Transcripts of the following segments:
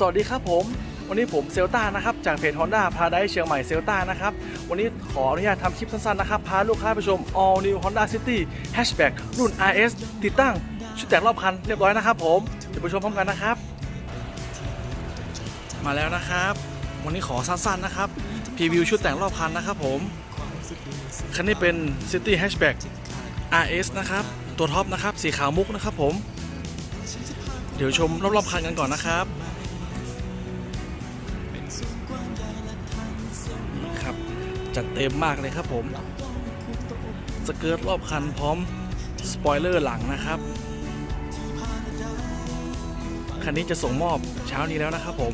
สวัสดีครับผม วันนี้ผมเซลต้านะครับ จากเพจ Honda พาได้เชียงใหม่เซลต้านะครับ วันนี้ขออนุญาตทำคลิปสั้นๆนะครับ พาลูกค้าไปชม All New Honda City Hatchback รุ่น RS ติดตั้ง ชุดแต่งรอบคันเรียบร้อยนะครับผมเดี๋ยวไปชมพร้อมกันนะครับ มาแล้วนะครับ วันนี้ขอสั้นๆนะครับพรีวิวชุดแต่งรอบคันนะครับผมคันนี้เป็น City Hatchback RS นะครับ ตัวท็อปนะครับสีขาวมุกนะครับผม เดี๋ยวชมรอบๆคันกันก่อนนะครับ จัดเต็มมากเลยครับผม สเกิร์ตรอบคันพร้อม สปอยเลอร์หลังนะครับ คันนี้จะส่งมอบเช้านี้แล้วนะครับผม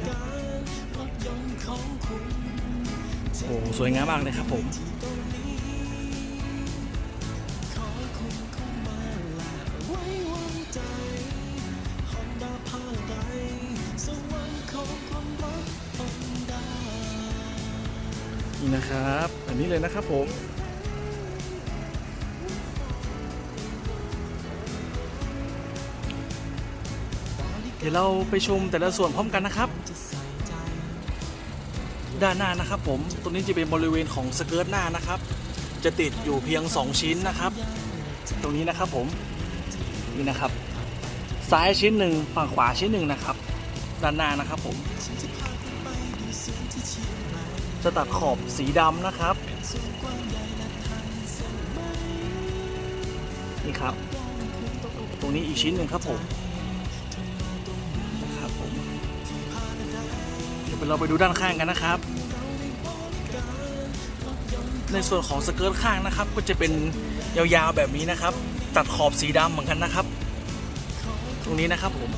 โอ้โหสวยงามมากเลยครับผม นี่นะครับ อันนี้เลยนะครับผมเดี๋ยวเราไปชมแต่ละส่วนพร้อมกันนะครับ ด้านหน้านะครับผมตรงนี้จะเป็นบริเวณของสเกิร์ตหน้านะครับ จะติดอยู่เพียง 2 ชิ้นนะครับ ตรงนี้นะครับผมนี่นะครับ ซ้ายชิ้นหนึ่งฝั่งขวาชิ้นหนึ่งนะครับ ด้านหน้านะครับผม จะตัดขอบสีดำนะครับ นี่ครับ ตรงนี้อีกชิ้นหนึ่งครับผมนะครับผมเดี๋ยวเราไปดูด้านข้างกันนะครับ ในส่วนของสเกิร์ตข้างนะครับ ก็จะเป็นยาวๆแบบนี้นะครับ ตัดขอบสีดำเหมือนกันนะครับ ตรงนี้นะครับผม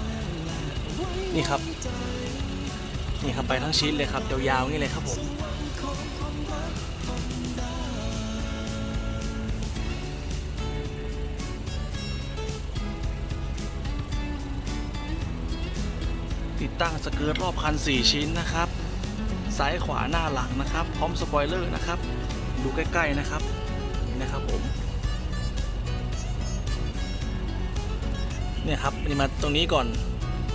นี่ครับนี่ครับไปทั้งชิ้นเลยครับยาวๆนี่เลยครับผม ตั้งสเกิร์ตรอบคัน 4 ชิ้นนะครับ ซ้ายขวาหน้าหลังนะครับ พร้อมสปอยเลอร์นะครับ ดูใกล้ๆนะครับ นี่นะครับผม เนี่ยครับนี่มาตรงนี้ก่อน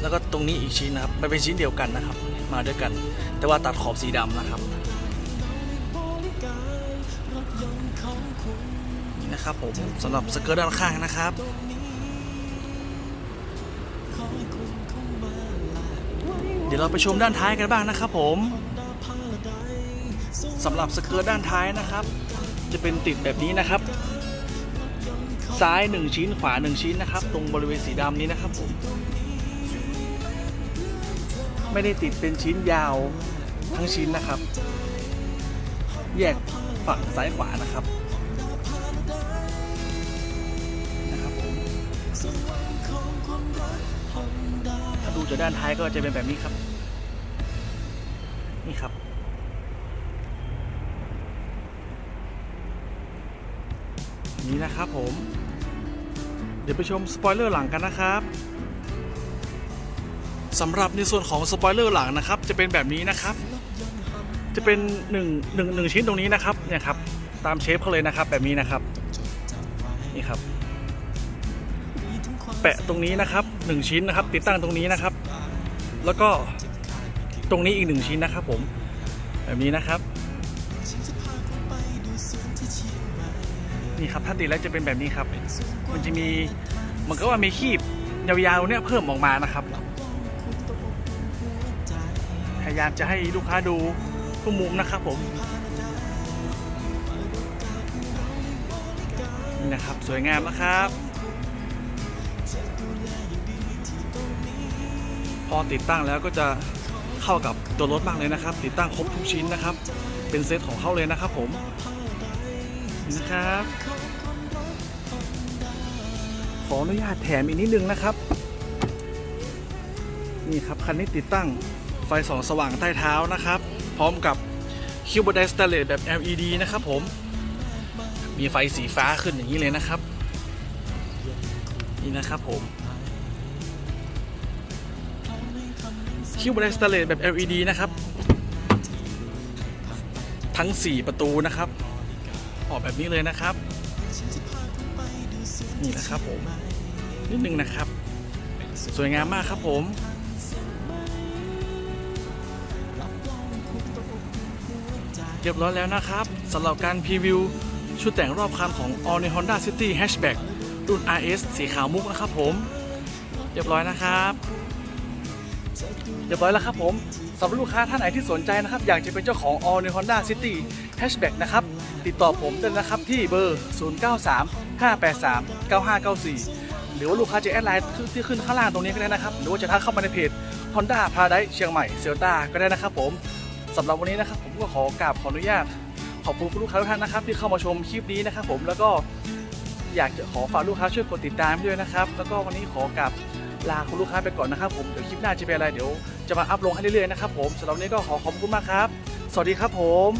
แล้วก็ตรงนี้อีกชิ้นนะครับ มันเป็นชิ้นเดียวกันนะครับ มาด้วยกัน แต่ว่าตัดขอบสีดำนะครับ นี่นะครับผมสำหรับสเกิร์ตด้านข้างนะครับ เดี๋ยวเราไปชมด้านท้ายกันบ้างนะครับผมสำหรับสเกิร์ตด้านท้ายนะครับ จะเป็นติดแบบนี้นะครับ ซ้าย 1 ชิ้นขวา 1 ชิ้นนะครับ ตรงบริเวณสีดำนี้นะครับผมไม่ได้ติดเป็นชิ้นยาวทั้งชิ้นนะครับ แยกฝั่งซ้ายขวานะครับนะครับผมาดูจากด้านท้ายก็จะเป็นแบบนี้ครับ นี่ครับ นี่นะครับผม เดี๋ยวไปชมสปอยเลอร์หลังกันนะครับสำหรับในส่วนของสปอยเลอร์หลังนะครับ จะเป็นแบบนี้นะครับ จะเป็นหนึ่งหนึ่งหนึ่งชิ้นตรงนี้นะครับเนี่ยครับตามเชฟเขาเลยนะครับ แบบนี้นะครับ นี่ครับ แปะตรงนี้นะครับหนึ่งชิ้นนะครับ ติดตั้งตรงนี้นะครับ แล้วก็ตรงนี้อีกหนึ่งชิ้นนะครับผม แบบนี้นะครับ นี่ครับถ้าติดแล้วจะเป็นแบบนี้ครับ มันจะมีมันก็ว่ามีคีบยาวๆเนี่ยเพิ่มออกมานะครับพยายามจะให้ลูกค้าดูทุกมุมนะครับผมนี่นะครับ สวยงามนะครับ พอติดตั้งแล้วก็จะเข้ากับตัวรถมากเลยนะครับ ติดตั้งครบทุกชิ้นนะครับ เป็นเซตของเขาเลยนะครับผมนี่นะครับ ขออนุญาตแถมอีกนิดนึงนะครับ นี่ครับคันนี้ติดตั้งไฟสองสว่างใต้เท้านะครับ พร้อมกับคิวบอร์ดสเตเลตแบบ LED นะครับผม มีไฟสีฟ้าขึ้นอย่างนี้เลยนะครับ นี่นะครับผม คิวบรสเตเลตแบบ LED นะครับ ทั้ง 4 ประตูนะครับ ออกแบบนี้เลยนะครับ นี่นะครับผม นิดนึงนะครับ สวยงามมากครับผมเรียบร้อยแล้วนะครับสำหรับการพรีวิว ชุดแต่งรอบคันของ All New Honda City Hatchback รุ่น RS สีขาวมุกนะครับผม เรียบร้อยนะครับ เรียบร้อยแล้วครับผมสำหรับลูกค้าท่านไหนที่สนใจนะครับ อยากจะเป็นเจ้าของ All New Honda City Hatchback นะครับ ติดต่อผมได้นะครับที่เบอร์ 093 583 9594 หรือว่าลูกค้าจะแอดไลน์ที่ขึ้นข้างล่างตรงนี้ก็ได้นะครับ หรือว่าจะทักเข้ามาในเพจ Honda Paradise เชียงใหม่เซลตาก็ได้นะครับผมสำหรับวันนี้นะครับผมก็ขอกราบขออนุญาต ขอบคุณคุณลูกค้าทุกท่านนะครับ ที่เข้ามาชมคลิปนี้นะครับผมแล้วก็อยากจะขอฝากลูกค้าช่วยกดติดตามด้วยนะครับ แล้วก็วันนี้ขอกราบ ลาคุณลูกค้าไปก่อนนะครับผมเดี๋ยวคลิปหน้าจะเป็นอะไรเดี๋ยวจะมาอัพลงให้เรื่อยๆนะครับผมสำหรับนี้ก็ขอขอบคุณมากครับ สวัสดีครับผม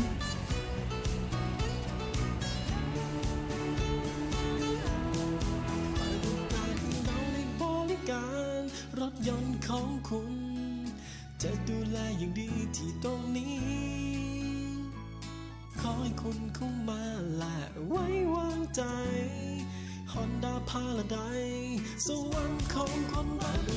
รถยนต์ของคุณ จะดูแลอย่างดีที่ตรงนี้ ขอให้คุณเข้ามาและไว้วางใจ Honda Paradise สวร